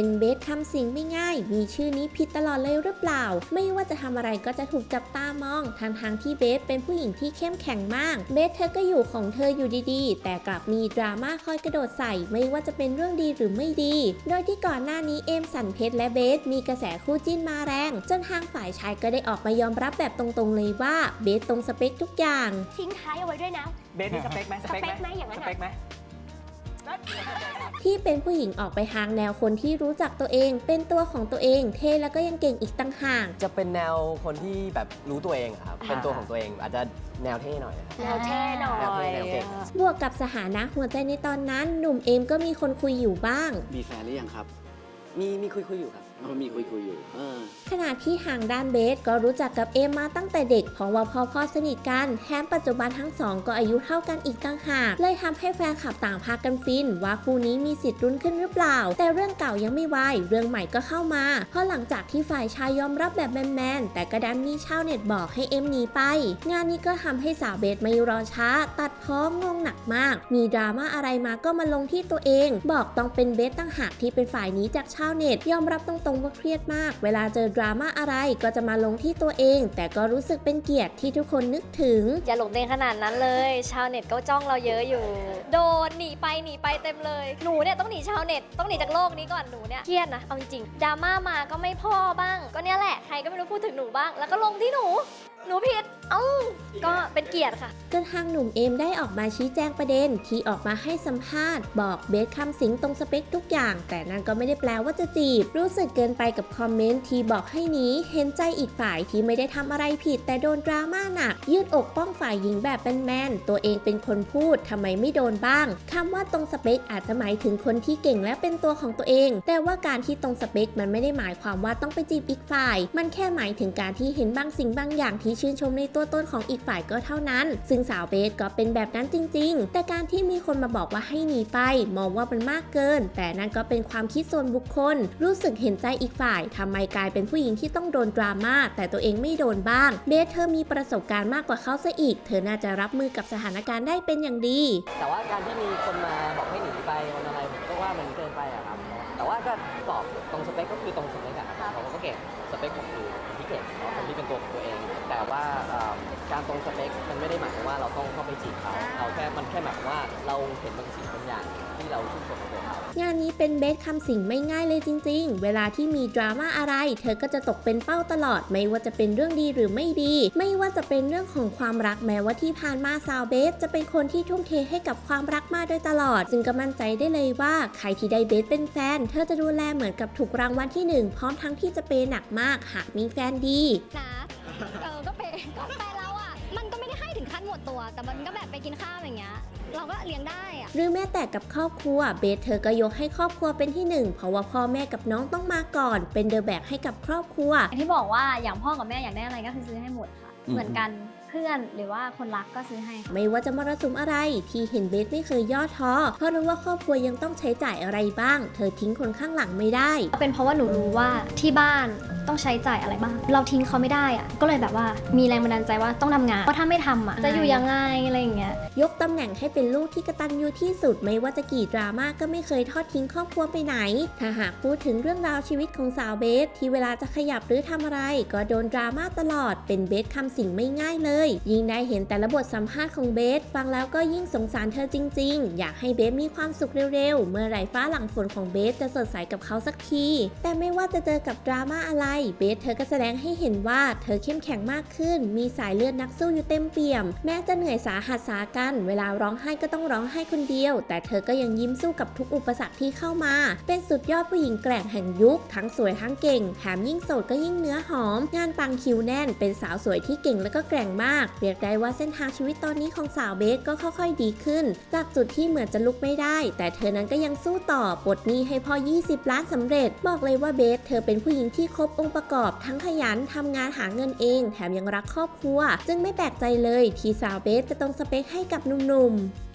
เป็นเบสคำสิงไม่ง่าย มีชื่อนี้ผิดตลอดเลยหรือเปล่า ไม่ว่าจะทำอะไรก็จะถูกจับตามองทางทางๆที่เบสเป็นผู้หญิงที่เข้มแข็งมาก เบสเธอก็อยู่ของเธออยู่ดีๆ แต่กลับมีดราม่าคอยกระโดดใส่ ไม่ว่าจะเป็นเรื่องดีหรือไม่ดี โดยที่ก่อนหน้านี้เอมสันเพชรและเบสมีกระแสคู่จิ้นมาแรง จนทางฝ่ายชายก็ได้ออกมายอมรับแบบตรงๆเลยว่าเบสตรงสเปคทุกอย่าง ทิ้งท้ายเอาไว้ด้วยนะ เบสนี่สเปคไหมสเปคไหมอย่างนั้นสอะเปคไหม ที่เป็นผู้หญิงออกไปทางแนวคนที่รู้จักตัวเอง เป็นตัวของตัวเอง เท่แล้วก็ยังเก่งอีกต่างหาก จะเป็นแนวคนที่แบบรู้ตัวเองอะครับ เป็นตัวของตัวเองอาจจะแนวเท่หน่อยนะครับ แนวเท่หน่อยแนวเท่แนวเก่ง บวกกับสถานะหัวใจในตอนนั้น หนุ่มเอมก็มีคนคุยอยู่บ้าง มีแฟนหรือยังครับ มีมีคุยคุยๆอยู่ครับ อ๋อมีคุยคุยๆอยู่เออขณะที่ทางด้านเบสก็รู้จักกับเอมมาตั้งแต่เด็ก เพราะว่าพ่อพ่อสนิทกันแถมปัจจุบันทั้งสองก็อายุเท่ากันอีกต่างหากเลยทำให้แฟนคลับต่างพากันฟิน ว่าคู่นี้มีสิทธิ์รุนขึ้นหรือเปล่า แต่เรื่องเก่ายังไม่วายเรื่องใหม่ก็เข้ามาเพราะหลังจากที่ฝ่ายชายยอมรับแบบแมนๆแต่ก็ดันมีชาวเน็ตบอกให้เอมหนีไป งานนี้ก็ทำให้สาวเบสไม่รอช้า ตัดพ้องงหนักมาก มีดราม่าอะไรมาก็มาลงที่ตัวเอง บอกต้องเป็นเบสตั้งหากที่เป็นฝ่ายนี้จากชาวเน็ตยอมรับตรงๆว่าเครียดมาก เวลาเจอดราม่าอะไรก็จะมาลงที่ตัวเอง แต่ก็รู้สึกเป็นเกียรติที่ทุกคนนึกถึง อย่าหลงตัวเองขนาดนั้นเลย ชาวเน็ตก็จ้องเราเยอะอยู่ โดนหนีไปหนีไปเต็มเลย หนูเนี่ยต้องหนีชาวเน็ตต้องหนีจากโลกนี้ก่อนหนูเนี่ยเครียดนะเอาจริงดราม่ามาก็ไม่พอบ้าง ก็เนี่ยแหละใครก็ไม่รู้พูดถึงหนูบ้าง แล้วก็ลงที่หนู หนูผิด เอ้าก็ เป็นเกียรติค่ะจนทางหนุ่มเอมได้ออกมาชี้แจงประเด็นที่ออกมาให้สัมภาษณ์ บอกเบสคำสิงตรงสเปคทุกอย่าง แต่นั่นก็ไม่ได้แปลว่าจะจีบ รู้สึกเกินไปกับคอมเมนต์ที่บอกให้หนีเห็นใจอีกฝ่ายที่ไม่ได้ทำอะไรผิด แต่โดนดราม่าหนัก ยืดอกป้องฝ่ายหญิงแบบแมนๆตัวเองเป็นคนพูดทำไมไม่โดนบ้างคำว่าตรงสเปคอาจจะหมายถึงคนที่เก่งและเป็นตัวของตัวเอง แต่ว่าการที่ตรงสเปคมันไม่ได้หมายความว่าต้องไปจีบอีกฝ่าย มันแค่หมายถึงการที่เห็นบางสิ่งบางอย่างที่ชื่นชมในตัวตนของอีกฝ่ายก็เท่านั้น ซึ่งสาวเบสก็เป็นแบบนั้นจริง ๆ แต่การที่มีคนมาบอกว่าให้หนีไปมองว่ามันมากเกิน แต่นั่นก็เป็นความคิดส่วนบุคคล รู้สึกเห็นใจอีกฝ่ายทำไมกลายเป็นผู้หญิงที่ต้องโดนดราม่าแต่ตัวเองไม่โดนบ้าง เบสเธอมีประสบการณ์มากกว่าเขาซะอีก เธอน่าจะรับมือกับสถานการณ์ได้เป็นอย่างดี แต่ว่าการที่มีคนมาบอกให้หนีไปคนอะไร แต่ว่าก็ตอบตรงสเปคก็คือตรงสเปคอะครับเขาก็เก่งสเปคผมคือคนที่เก่งเนาะคนที่เป็นตัวของตัวเอง แต่ว่าเอ่อการตรงสเปคมันไม่ได้หมายความว่าเราต้องเข้า ไปจีบเขาเราแค่มันแค่หมายความว่าเราเห็นบางสิ่งบางอย่างที่เราชื่นชมในตัวเขา งานนี้เป็นเบสคำสิงไม่ง่ายเลยจริง ๆ เวลาที่มีดราม่าอะไร เธอก็จะตกเป็นเป้าตลอด ไม่ว่าจะเป็นเรื่องดีหรือไม่ดี ไม่ว่าจะเป็นเรื่องของความรักแม้ว่าที่ผ่านมาสาวเบส จะเป็นคนที่ทุ่มเทให้กับความรักมาโดยตลอด จึงก็มั่นใจได้เลยว่าใครที่ได้เบสเป็นแฟน เธอจะดูแลเหมือนกับถูกรางวัลที่หนึ่งพร้อมทั้งที่จะเปย์หนักมาก หากมีแฟนดี นะ เออก็เป็นก็แฟนเราอะ มันก็ไม่ได้ให้ถึงขั้นหมดตัว แต่มันก็แบบไปกินข้าวอย่างเงี้ย เราก็เลี้ยงได้อะหรือแม้แต่กับครอบครัวเบสเธอก็ยกให้ครอบครัวเป็นที่หนึ่งเพราะว่าพ่อแม่กับน้องต้องมาก่อน เป็นเดอะแบกให้กับครอบครัว อย่างที่บอกว่าอย่างพ่อกับแม่อยากได้อะไรก็คือซื้อให้หมดค่ะอืมเหมือนกัน เพื่อนหรือว่าคนรักก็ซื้อให้ค่ะไม่ว่าจะมรสุมอะไร ที่เห็นเบสไม่เคยย่อท้อเพราะรู้ว่าครอบครัวยังต้องใช้จ่ายอะไรบ้าง เธอทิ้งคนข้างหลังไม่ได้ เป็นเพราะว่าหนูรู้ว่าที่บ้านต้องใช้จ่ายอะไรบ้าง เราทิ้งเขาไม่ได้อะก็เลยแบบว่ามีแรงบันดาลใจว่าต้องทำงาน เพราะถ้าไม่ทำอะจะอยู่ยังไงอะไรอย่างเงี้ย ยกตำแหน่งให้เป็นลูกที่กระตันยูที่สุด ไม่ว่าจะกี่ดราม่าก็ไม่เคยทอดทิ้งครอบครัวไปไหน ถ้าหากพูดถึงเรื่องราวชีวิตของสาวเบสที่เวลาจะขยับหรือทำอะไร ก็โดนดราม่าตลอด เป็นเบสคำสิ่งไม่ง่ายเลยยิ่งได้เห็นแต่ละบทสัมภาษณ์ของเบส ฟังแล้วก็ยิ่งสงสารเธอจริง ๆ อยากให้เบสมีความสุขเร็วๆ เมื่อไรฟ้าหลังฝนของเบสจะสดใสกับเขาสักที แต่ไม่ว่าจะเจอกับดราม่าอะไร เบสเธอก็แสดงให้เห็นว่าเธอเข้มแข็งมากขึ้น มีสายเลือดนักสู้อยู่เต็มเปี่ยม แม้จะเหนื่อยสาหัสสากัน เวลาร้องไห้ก็ต้องร้องไห้คนเดียว แต่เธอก็ยังยิ้มสู้กับทุกอุปสรรคที่เข้ามา เป็นสุดยอดผู้หญิงแกร่งแห่งยุค ทั้งสวยทั้งเก่ง แถมยิ่งโสดก็ยิ่งเนื้อหอม งานปังคิวแน่น เป็นสาวสวยที่เก่งและก็แกร่งมากเรียกได้ว่าเส้นทางชีวิตตอนนี้ของสาวเบสก็ค่อยๆดีขึ้น จากจุดที่เหมือนจะลุกไม่ได้ แต่เธอนั้นก็ยังสู้ต่อปลดหนี้ให้พ่อ 20 ล้านสำเร็จ บอกเลยว่าเบสเธอเป็นผู้หญิงที่ครบองค์ประกอบ ทั้งขยันทำงานหาเงินเอง แถมยังรักครอบครัว จึงไม่แปลกใจเลยที่สาวเบสจะตรงสเปคให้กับหนุ่มๆ